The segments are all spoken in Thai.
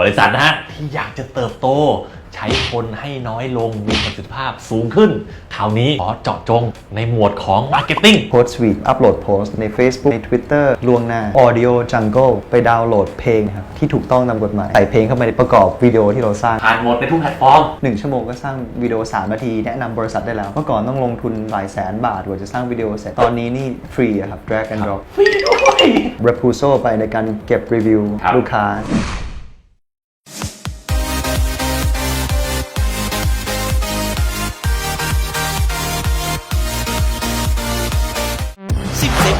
บริษัทนะฮะที่อยากจะเติบโต ใช้คนให้น้อยลงมีประสิทธิภาพสูงขึ้น คราวนี้ขอเจาะจงในหมวดของ Marketing โพสต์วีอัปโหลดโพสต์ใน Facebook ใน Twitter ล่วงหน้า Audio Jungle ไปดาวน์โหลดเพลงนะครับที่ถูกต้องตามกฎหมาย ใส่เพลงเข้าไปในประกอบวิดีโอที่เราสร้าง ผ่านหมดในทุกแพลตฟอร์ม 1 ชั่วโมงก็สร้างวิดีโอ 3 นาที แนะนำบริษัทได้แล้ว เมื่อก่อนต้องลงทุนหลายแสนบาทกว่าจะสร้างวิดีโอเสร็จตอนนี้นี่ฟรีอะครับ drag and drop ฟรีด้วย Repuso ไปในการเก็บรีวิวครับลูกค้า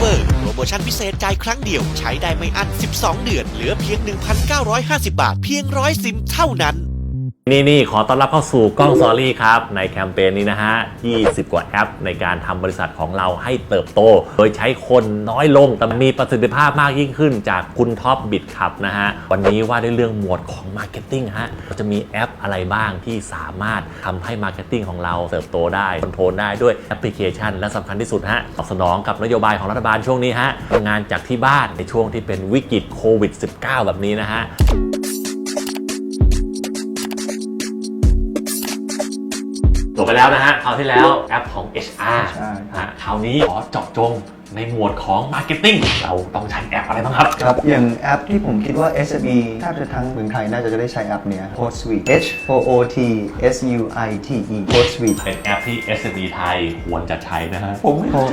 เวอร์โปรโมชั่นพิเศษจ่ายครั้งเดียว ใช้ได้ไม่อั้น 12 เดือน เหลือเพียง 1,950 บาท เพียงร้อยซิมเท่านั้น นี่นี่ขอต้อนรับเข้าสู่กล้องซอรี่ครับ ในแคมเปญนี้นะฮะ 20 กว่าแอป ในการทำบริษัทของเราให้เติบโต โดยใช้คนน้อยลง แต่มีประสิทธิภาพมากยิ่งขึ้นจากคุณท็อปบิดขับนะฮะ วันนี้ว่าด้วยเรื่องหมวดของ Marketing ฮะเราจะมีแอปอะไรบ้างที่สามารถทำให้ Marketing ของเราเติบโตได้คอนโทรลได้ด้วยแอปพลิเคชัน และสำคัญที่สุดฮะตอบสนองกับนโยบายของรัฐบาลช่วงนี้ฮะทำงานจากที่บ้านในช่วงที่เป็นวิกฤตโควิด -19 แบบนี้นะฮะ ไปแล้วนะฮะคราวที่แล้วแอปของ HR ใช่นะฮะคราวนี้ขอเจาะจง ในหมวดของ Marketing เราต้องใช้แอปอะไรบ้างครับ ครับ อย่างแอปที่ผมคิดว่า SME แทบจะทั้งเมืองไทยน่าจะได้ใช้แอปเนี้ย Post Suite H O O T S U I T E Post Suite เป็นแอปที่ SME ไทยควรจะใช้นะฮะ ผมเพราะ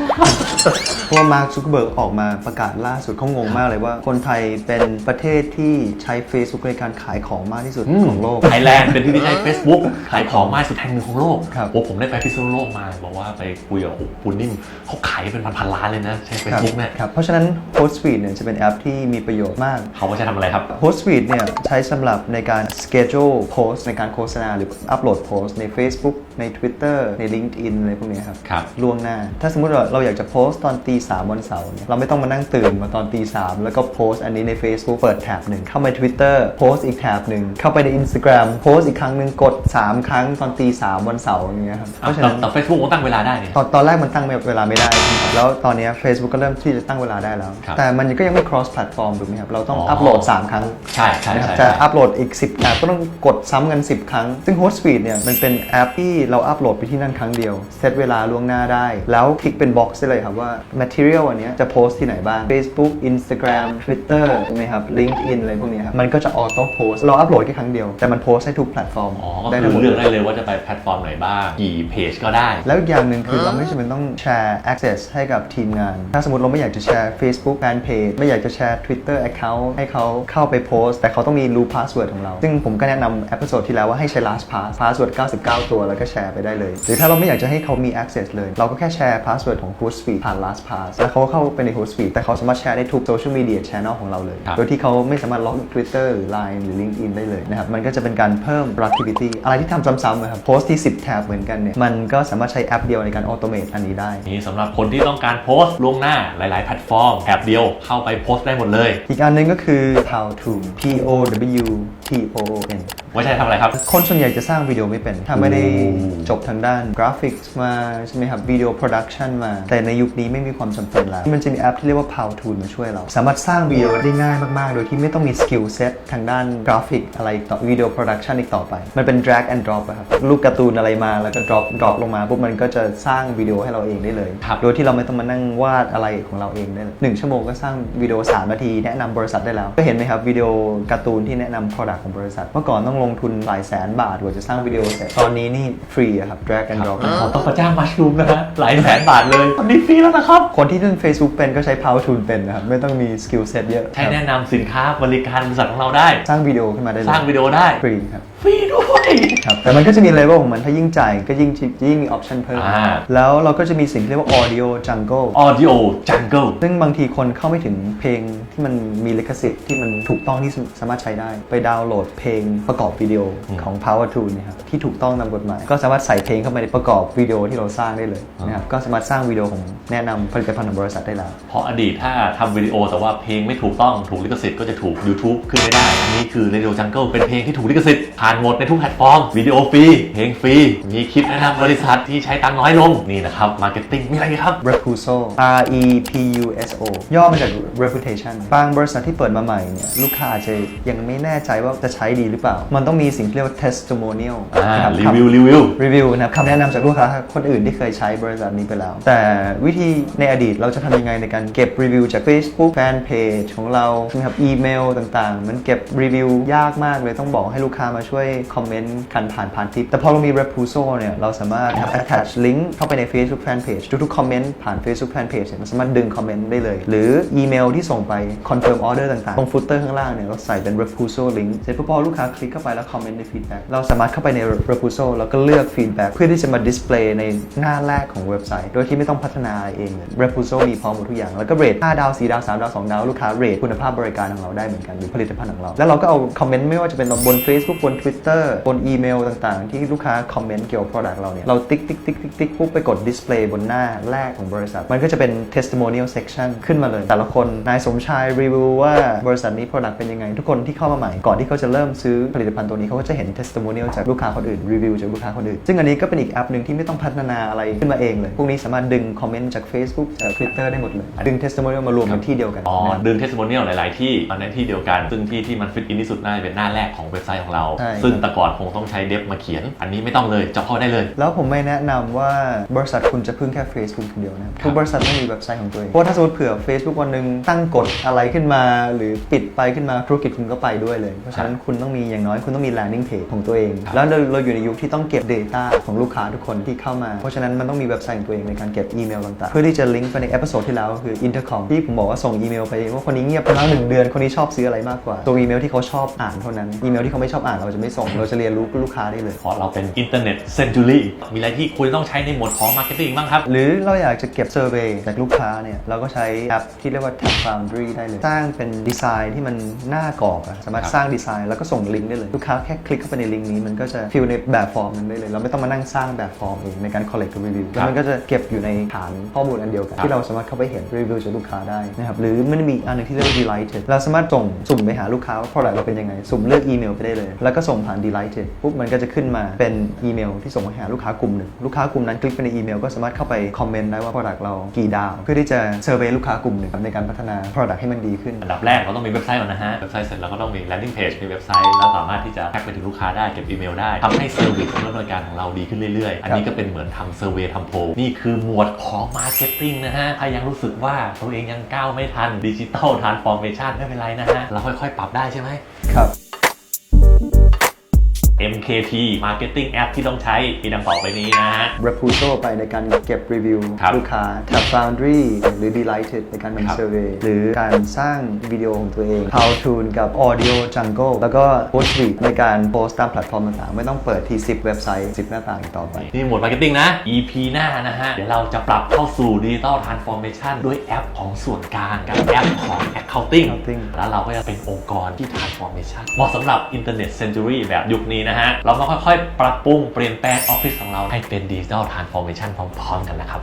เพราะว่ามาร์คซูเกอร์เบิร์กออกมาประกาศล่าสุดเขางงมากเลยว่า คนไทยเป็นประเทศที่ใช้ Facebook ในการขายของมากที่สุดของโลก ไทยแลนด์เป็นที่ที่ใช้ Facebook ขายของมากที่สุดแห่งหนึ่งของโลกครับ โอ้ผมได้ไปพิซซูโลกมาบอกว่าไปคุยกับโอ้คุณนิ่มเขาขายเป็นพันๆล้านเลยนะใช้ Facebook เนี่ยครับ เพราะฉะนั้น Post Suite เนี่ยจะเป็นแอปที่มีประโยชน์มาก เขาว่าจะทำอะไรครับ Post Suite เนี่ยใช้สำหรับในการ schedule post ในการโฆษณาหรืออัปโหลดโพสใน Facebook ใน Twitter ใน LinkedIn อะไรพวกเนี้ยครับ ครับ ล่วงหน้า ถ้าสมมติว่าเราอยากจะโพสต์ตอนตีสามวันเสาร์เนี่ยเราไม่ต้องมานั่งตื่นมาตอนตีสามแล้วก็โพสต์อันนี้ใน Facebook เปิดแท็บหนึ่งเข้าไป Twitter โพสต์อีกแท็บหนึ่งเข้าไปใน Instagram โพสต์อีกครั้งหนึ่งกด 3 ครั้งตอนตีสามวันเสาร์อย่างเงี้ยครับเพราะฉะนั้นแต่ Facebook มันตั้งเวลาได้เนี่ยตอนตอนแรกมันตั้งเวลาไม่ได้ครับแล้วตอนเนี้ย Facebook ก็เริ่มที่จะตั้งเวลาได้แล้ว ครับแต่มันก็ยังไม่ cross platform ถูกไหมครับ เราต้องอ๋ออั อัปโหลด 3 ครั้งใช่ใช่นะครับใช่จะใช่ อัปโหลดอีก 10แอปก็ต้องกดซ้ำกัน 10 ครั้ง ซึ่ง Hostsuite เนี่ยมันเป็นแอปที่เราอัปโหลดไปที่นั่นครั้งเดียว เซตเวลาล่วงหน้าได้ แล้วคลิกเป็น box ได้เลยครับว่า material อันเนี้ยจะโพสต์ที่ไหนบ้าง Facebook Instagram Twitter ใช่ไหมครับ LinkedIn อะไรพวกเนี้ยครับมันก็จะ auto post เราอัปโหลดแค่ครั้งเดียวแต่มันโพสต์ให้ทุกแพลตฟอร์มอ๋อก็ได้คืทั้งหอมดเลือกได้เลยว่าจะไปแพลตฟอร์มไหนบ้าง กี่เพจก็ได้ แล้วอีกอย่างหนึ่งคือเราไม่จำเป็นต้องแชร์ access ให้กับทีมงาน ถ้าสมมติเราไม่อยากจะแชร์ Facebook fan page ไม่อยากจะแชร์ Twitter account ให้เขาเข้าไปโพสต์ แต่เขาต้องมีรู้ password ของเรา ซึ่งผมก็แนะนำ episode ที่แล้วว่าให้ใช้ last pass password 99 ตัวแล้วก็แชร์ไปได้เลย หรือถ้าเราไม่อยากจะให้เขามี access เลย เราก็แค่แชร์ password ของ Hootsuite ผ่าน last pass แล้วเขาก็เข้าไปใน Hootsuite แต่เขาสามารถแชร์ได้ทุก social media channel ของเราเลยครับโดยที่เขาไม่สามารถล็อก Twitter หรือ Line หรือ LinkedIn ได้เลยนะครับ มันก็จะเป็นการเพิ่ม productivity อะไรที่ทำซ้ำๆนะครับโพสต์ที่ 10 แท็บเหมือนกันเนี่ยมันก็สามารถใช้แอปเดียวในการ automate อันนี้ได้นี่สำหรับคนที่ต้องการโพสต์ล่วงหน้าหลาย ๆ แพลตฟอร์มแอปเดียวเข้าไปโพสต์ได้หมดเลย อีกอันหนึงก็คือ how to p o w t o o n ว่าใช่ทำอะไรครับ คนส่วนใหญ่จะสร้างวิดีโอไม่เป็น ถ้าไม่ได้อืมจบทางด้านกราฟิกส์มาใช่ไหมครับวิดีโอโปรดักชันมา แต่ในยุคนี้ไม่มีความจำเป็นแล้ว มันจะมีแอปที่เรียกว่า Powtoon มาช่วยเรา สามารถสร้างวิดีโอได้ง่ายมาก ๆ โดยที่ไม่ต้องมีสกิลเซ็ตทางด้านกราฟิกอะไรอีกต่อวิดีโอโปรดักชันอีกต่อไป มันเป็น drag and drop อะครับรูปการ์ตูนอะไรมาแล้วก็ drop drop ลงมาปุ๊บมันก็จะสร้างวิดีโอให้เราเองได้เลยครับโดยที่เราไม่ต้องมานั่งวาดอะไรของเราเองได้เลยหนึ่งชั่วโมงก็สร้างวิดีโอ3นาทีแนะนำบริษัทได้แล้วก็เห็นไหมครับวิดีโอการ์ตูนที่แนะนำ product ของบริษัทเมื่อก่อนต้องลงทุนหลายแสนบาทกว่าจะสร้างวิดีโอเสร็จตอนนี้นี่ฟรีอะครับ drag and drop อ๋อต้องประจ้างมัชรูมนะฮะหลายแสนบาทเลยตอนนี้ฟรีแล้วนะครับ คนที่เล่น Facebook เป็นก็ใช้ Powtoon เป็นนะครับ ไม่ต้องมีสกิลเซ็ตเยอะใช้แนะนำสินค้าบริการบริษัทของเราได้ สร้างวิดีโอขึ้นมาได้เลยสร้างวิดีโอได้ฟรีครับฟรีด้วย ครับแต่มันก็จะมีเลเวลของมันถ้ายิ่งจ่ายก็ยิ่งยิ่งมีออปชันเพิ่ม อ่า แล้วเราก็จะมีสิ่งที่เรียกว่า audio jungle Audio Jungle ซึ่งบางทีคนเข้าไม่ถึงเพลงที่มันมีลิขสิทธิ์ที่มันถูกต้องที่สามารถใช้ได้ ไปดาวน์โหลดเพลงประกอบอบวิดีโอของ Power Tool เนะครับที่ถูกต้องตามกฎหมาย ก็สามารถใส่เพลงเข้าไปในประกอบวิดีโอที่เราสร้างได้เลยนะครับก็สามารถสร้างวิดีโอของแนะนำผลิตภัณฑ์ของบริษัทได้แล้ว เพราะอดีตถ้าทำวิดีโอแต่ว่าเพลงไม่ถูกต้องถูกลิขสิทธิ์ก็จะถูก YouTube ขึ้นไม่ได้ อันนี้คือ Radio Jungle เป็นเพลงที่ถูกลิขสิทธิ์ผ่านหมดในทุกแพลตฟอร์ม วิดีโอฟรี เพลงฟรี มีคลิปแนะนำบริษัทที่ใช้ตังค์น้อยลง นี่นะครับมาร์เก็ตติ้งมีอะไรอีกครับ Repuso R E P U S O ย่อมาจาก reputation บางบริษัทที่เปิดมาใหม่เนี่ยลูกค้าอาจจะยังไม่แน่ใจว่าจะใช้ดีหรือเปล่า มันต้องมีสิ่งที่เรียกว่า testimonial อ่านะคบรีวิวรีวิว รีวิวนะครับคำแนะนำจากลูกค้าคนอื่นที่เคยใช้บริษัทนี้ไปแล้ว แต่วิธีในอดีตเราจะทำยังไงในการเก็บรีวิวจาก Facebook แฟนเพจของเราใช่ไหมครับอีเมลต่างๆ มันเก็บรีวิวยากมากเลยต้องบอกให้ลูกค้ามาช่วยยคอมเมนต์กันผ่านผ่านทิป แต่พอเรามี Repuso เนี่ย เราสามารถ attach link เข้าไปใน Facebook Fan Page ทุกๆคอมเมนต์ผ่าน Facebook Fan Page เนี่ยมันสามารถดึงคอมเมนต์ได้เลย หรืออีเมลที่ส่งไป confirm order ต่างๆ ตรง footer ข้างล่างเนี่ย เราใส่เป็น Repuso link เสร็จพอลูกค้าคลิกเข้าไปแล้วคอมเมนต์ใน feedback เราสามารถเข้าไปใน Repuso แล้วก็เลือก feedback เพื่อที่จะมา display ในหน้าแรกของเว็บไซต์ โดยที่ไม่ต้องพัฒนาเองเลย Repuso มีพร้อมหมดทุกอย่างแล้วก็เรท5ดาว4ดาว3ดาว2ดาวลูกค้าเรทคุณภาพบริการของเราได้เหมือนกันหรือผลิตภัณฑ์ของเราแล้วเราก็เอาคอมเมนต์ไม่ว่าจะเป็นบน Facebook บน Twitter บนอีเมลต่างๆ ที่ลูกค้าคอมเมนต์เกี่ยวกับ product เราเนี่ย เราติ๊กติ๊กติ๊กติ๊กติ๊กปุ๊บไปกด display บนหน้าแรกของบริษัท มันก็จะเป็น testimonial section ขึ้นมาเลย แต่ละคนนายสมชายรีวิวว่าบริษัทนี้ product เป็นยังไง ทุกคนที่เข้ามาใหม่ก่อนที่เขาจะเริ่มซื้อผลิตภัณฑ์ตัวนี้เขาก็จะเห็น testimonial จากลูกค้าคนอื่นรีวิวจากลูกค้าคนอื่นซึ่งอันนี้ก็เป็นอีกแอปหนึ่งที่ไม่ต้องพัฒนาอะไรขึ้นมาเองเลยพวกนี้สามารถดึงคอมเมนต์จาก Facebook จาก Twitter ได้หมดเลยดึง testimonial มารวมกันที่เดียวกันอ๋อนะครับดึงเทส i ม o เนียลหลาย ๆ ที่มาในที่เดียวกัน ซึ่งที่ที่มันฟิตอินที่สุดน่าจะเป็นหน้าแรกของเว็บไซต์ของเราใช่ซึ่งแต่ก่อนคงต้องใช้เดฟมาเขียน อันนี้ไม่ต้องเลยเจะเข้าได้เลย แล้วผมไม่แนะนำว่าบริษัทคุณจะพึ่งแค่ Facebook คนเดียวนะครับทุกบริษัทต้องมีเว็บไซต์ของตัวเองเพราะว่าถ้าสมมติเผื่อ Facebook วันหนึ่งตั้งกฎอะไรขึ้นมา หรือปิดไปขึ้นมาธุรกิจคุณก็ไปด้วยเลย เพราะฉะนั้นคุณต้องมีอย่างน้อยคุณต้องมี landing page ของตัวเอง แล้วเราเราอยู่ในยุคที่ต้องเก็บ Data ของลูกค้าทุกคนที่เข้ามา เพราะฉะนั้นมันต้องมีเว็บไซต์ของตัวเองในการเก็บอีเมลต่างๆ เพื่อที่จะลิงก์ไปในเอพิโซดที่แล้วก็คือ intercom ที่ผมบอกว่าส่งอีเมลไปว่าคนนี้เงียบไปแล้วหนึ่งเดือนคนนี้ชอบซื้ออะไรมากกว่าตัวอีเมลที่เขาชอบอ่านเท่านั้นอีเมลที่เขาไม่ชอบอ่านเราจะไม่ส่ง เราจะเรียนรู้ลูกค้าได้เลย เพราะเราเป็นอินเทอร์เน็ตเซนจูรี่มีอะไรที่คุณต้องใช้ในหมวดของมาร์เก็ตติ้งบ้างครับ หรือเราอยากจะเก็บเซอร์เวย์จากลูกค้าเนี่ย เราก็ใช้แอปที่เรียกว่า Tab Foundry ได้เลย สร้างเป็นดีไซน์ที่มันน่ากรอกอะสามารถครับสร้างดีไซน์แล้วก็ส่งลิงก์ได้เลย ลูกค้าแค่คลิกเข้าไปในลิงก์นี้มันก็จะฟิลในแบบฟอร์มนั้นได้เลย เราไม่ต้องมานั่งสร้างแบบฟอร์มเองในการ collect กับ review แล้วมันก็จะเก็บอยู่ในฐานข้อมูลอันเดียวกันที่เราสามารถเข้าไปเห็นรีวิวจากลูกค้าได้นะครับหรือมันมีอีกอันหนึงที่เรียกว่า delighted เราสามารถส่งสุ่มไปหาลูกค้าว่า product เราเป็นยังไง สุ่มเลือกอีเมลไปได้เลย แล้วก็ส่งผ่าน delighted ปุ๊บมันก็จะขึ้นมาเป็นอีเมลที่ส่งไปหาลูกค้ากลุ่มหนึ่ง ลูกค้ากลุ่มนั้นคลิกไปในอีเมลก็สามารถเข้าไปคอมเมนต์ได้ว่า product เรากี่ดาว เพื่อที่จะเซอร์เวยลูกค้ากลุ่มหนึ่งในการพัฒนา product ให้มันดีขึ้น อันดับแรกเราต้องมีเว็บไซต์ก่อนนะฮะ เว็บไซต์เสร็จแล้วก็ต้องมี landing page มีเว็บไซต์แล้วสามารถที่จะแท็กไปถึงลูกค้าได้เก็บอีเมลได้ทำให้เซอร์วิสและบริการของเราดีขึ้นเรื่อยๆ อันนี้ก็เป็นเหมือนทำเซอร์เวยทำโพลนี่คือหมวดของมาร์เก็ตติ้งนะฮะถ้ายังรู้สึกว่าตัวเองยังก้าวไม่ทันดิจิ t a ลทรานส์ฟอร์เมชันไม่เป็นไรนะฮะเราค่อยๆ ปรับได้ใช่ไหมครับ MKT Marketing App ที่ต้องใช้มีดังต่อไปนี้นะฮะ Repuso ไปในการเก็บรีวิวครับลูกค้า Tab Foundry หรือ Delighted ในการครับทำ survey หรือการสร้างวิดีโอของตัวเอง How Tune กับ Audio Jungle แล้วก็ Postweek ในการโพสต์ตามแพลตฟอร์มต่างๆ ไม่ต้องเปิดที่ 10 เว็บไซต์ 10 หน้าต่างอีกต่อไป นี่หมวดมาร์เก็ตติ้งนะ EP หน้านะฮะ เดี๋ยวเราจะปรับเข้าสู่ดิจิตอลทรานส์ฟอร์เมชันด้วยแอปของส่วนกลางกับแอปของ Accounting Accounting แล้วเราก็จะเป็นองค์กรที่ Transformation เหมาะสำหรับ Internet Century แบบยุคนี้นะฮะ เรามาค่อยๆ ปรับปรุงเปลี่ยนแปลงออฟฟิศของเราให้เป็นดิจิทัลทรานส์ฟอร์เมชันพร้อม ๆ กันนะครับ